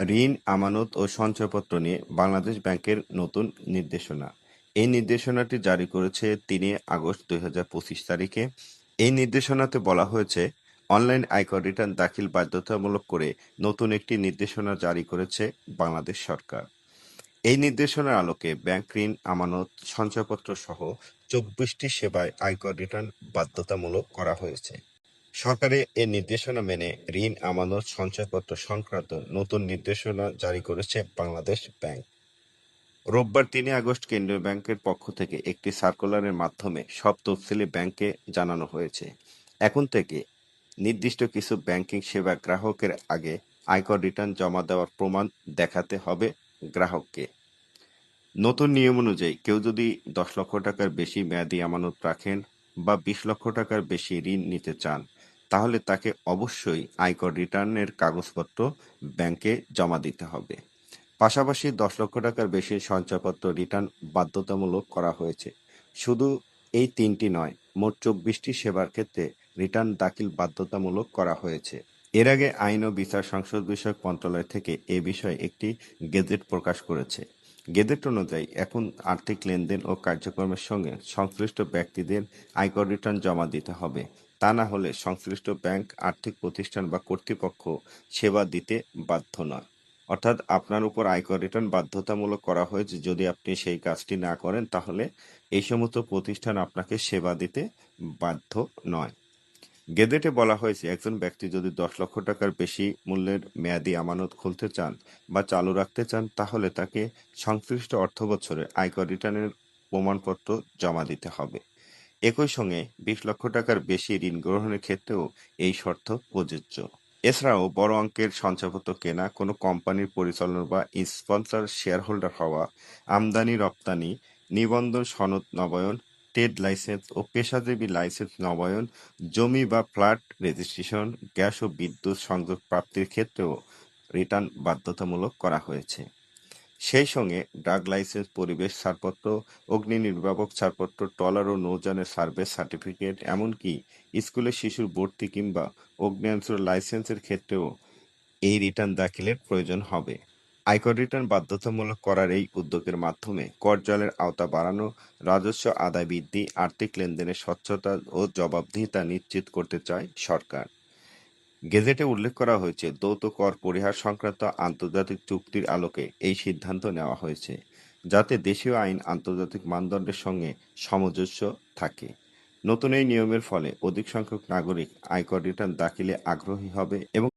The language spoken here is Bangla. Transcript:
ঋণ, আমানত ও সঞ্চয়পত্র নিয়ে বাংলাদেশ ব্যাংকের নতুন নির্দেশনা। এই নির্দেশনাটি জারি করেছে তিনই আগস্ট দুই হাজার পঁচিশ তারিখে। এই নির্দেশনাতে বলা হয়েছে, অনলাইন আয়কর রিটার্ন দাখিল বাধ্যতামূলক করে নতুন একটি নির্দেশনা জারি করেছে বাংলাদেশ সরকার। এই নির্দেশনার আলোকে ব্যাংক ঋণ, আমানত, সঞ্চয়পত্র সহ চব্বিশটি সেবায় আয়কর রিটার্ন বাধ্যতামূলক করা হয়েছে। সরকারের এ নির্দেশনা মেনে ঋণ, আমানত, সঞ্চয়পত্র সংক্রান্ত নতুন নির্দেশনা জারি করেছে বাংলাদেশ ব্যাংক। রোববার তিনই আগস্ট কেন্দ্রীয় ব্যাংকের পক্ষ থেকে একটি সার্কুলারের মাধ্যমে সব তফসিলি ব্যাংকে জানানো হয়েছে, এখন থেকে নির্দিষ্ট কিছু ব্যাংকিং সেবা গ্রাহকের আগে আয়কর রিটার্ন জমা দেওয়ার প্রমাণ দেখাতে হবে গ্রাহককে। নতুন নিয়ম অনুযায়ী কেউ যদি দশ লক্ষ টাকার বেশি মেয়াদি আমানত রাখেন বা বিশ লক্ষ টাকার বেশি ঋণ নিতে চান, তাহলে তাকে অবশ্যই আয়কর রিটার্নের কাগজপত্র ব্যাংকে জমা দিতে হবে। পাশাপাশি দশ লক্ষ টাকার বেশি সঞ্চয়পত্র রিটার্ন বাধ্যতামূলক করা হয়েছে। শুধু এই তিনটি নয়, মোট চব্বিশটি সেবার ক্ষেত্রে রিটার্ন দাখিল বাধ্যতামূলক করা হয়েছে। এর আগে আইন ও বিচার সংসদ বিষয়ক মন্ত্রণালয় থেকে এ বিষয়ে একটি গেজেট প্রকাশ করেছে। গেজেট অনুযায়ী এখন আর্থিক লেনদেন ও কার্যক্রমের সঙ্গে সংশ্লিষ্ট ব্যক্তিদের আয়কর রিটার্ন জমা দিতে হবে। তা না হলে সংশ্লিষ্ট ব্যাংক, আর্থিক প্রতিষ্ঠান বা কর্তৃপক্ষ সেবা দিতে বাধ্য নয়। অর্থাৎ আপনার উপর আয়কর রিটার্ন বাধ্যতামূলক করা হয়েছে যদি আপনি সেই কাজটি না করেন তাহলে এই সমস্ত প্রতিষ্ঠান আপনাকে সেবা দিতে বাধ্য নয়। গেজেটে বলা হয়েছে একজন ব্যক্তি যদি দশ লক্ষ টাকার বেশি মূল্যের মেয়াদি আমানত খুলতে চান বা চালু রাখতে চান তাহলে তাকে সংশ্লিষ্ট অর্থবছরে আয়কর রিটার্নের প্রমাণপত্র জমা দিতে হবে। একই সঙ্গে বিশ লক্ষ টাকার বেশি ঋণ গ্রহণের ক্ষেত্রেও এই শর্ত প্রযোজ্য। এছাড়াও বড় অঙ্কের সঞ্চয়পত্র কেনা, কোনো কোম্পানির পরিচালনা বা স্পন্সর শেয়ারহোল্ডার হওয়া, আমদানি-রপ্তানি, নিবন্ধন সনদ নবায়ন, ট্রেড লাইসেন্স ও পেশাজীবী লাইসেন্স নবায়ন, জমি বা ফ্ল্যাট রেজিস্ট্রেশন, গ্যাস ও বিদ্যুৎ সংযোগ প্রাপ্তির ক্ষেত্রেও রিটার্ন বাধ্যতামূলক করা হয়েছে। সেই সঙ্গে ড্রাগ লাইসেন্স, পরিবেশ ছাড়পত্র, অগ্নি নির্বাপক ছাড়পত্র, ট্রলার ও নৌযানের সার্ভিস সার্টিফিকেট, এমনকি স্কুলে শিশুর ভর্তি কিংবা অগ্নিয়ন্ত্র লাইসেন্সের ক্ষেত্রেও এই রিটার্ন দাখিলের প্রয়োজন হবে। আয়কর রিটার্ন বাধ্যতামূলক করার এই উদ্যোগের মাধ্যমে কর জালের আওতা বাড়ানো, রাজস্ব আদায় বৃদ্ধি, আর্থিক লেনদেনের স্বচ্ছতা ও জবাবদিহিতা নিশ্চিত করতে চায় সরকার। গেজেটে উল্লেখ করা হয়েছে, দ্বৈত কর পরিহার সংক্রান্ত আন্তর্জাতিক চুক্তির আলোকে এই সিদ্ধান্ত নেওয়া হয়েছে, যাতে দেশীয় আইন আন্তর্জাতিক মানদণ্ডের সঙ্গে সামঞ্জস্য থাকে। নতুন এই নিয়মের ফলে অধিক সংখ্যক নাগরিক আয়কর রিটার্ন দাখিলে আগ্রহী হবে এবং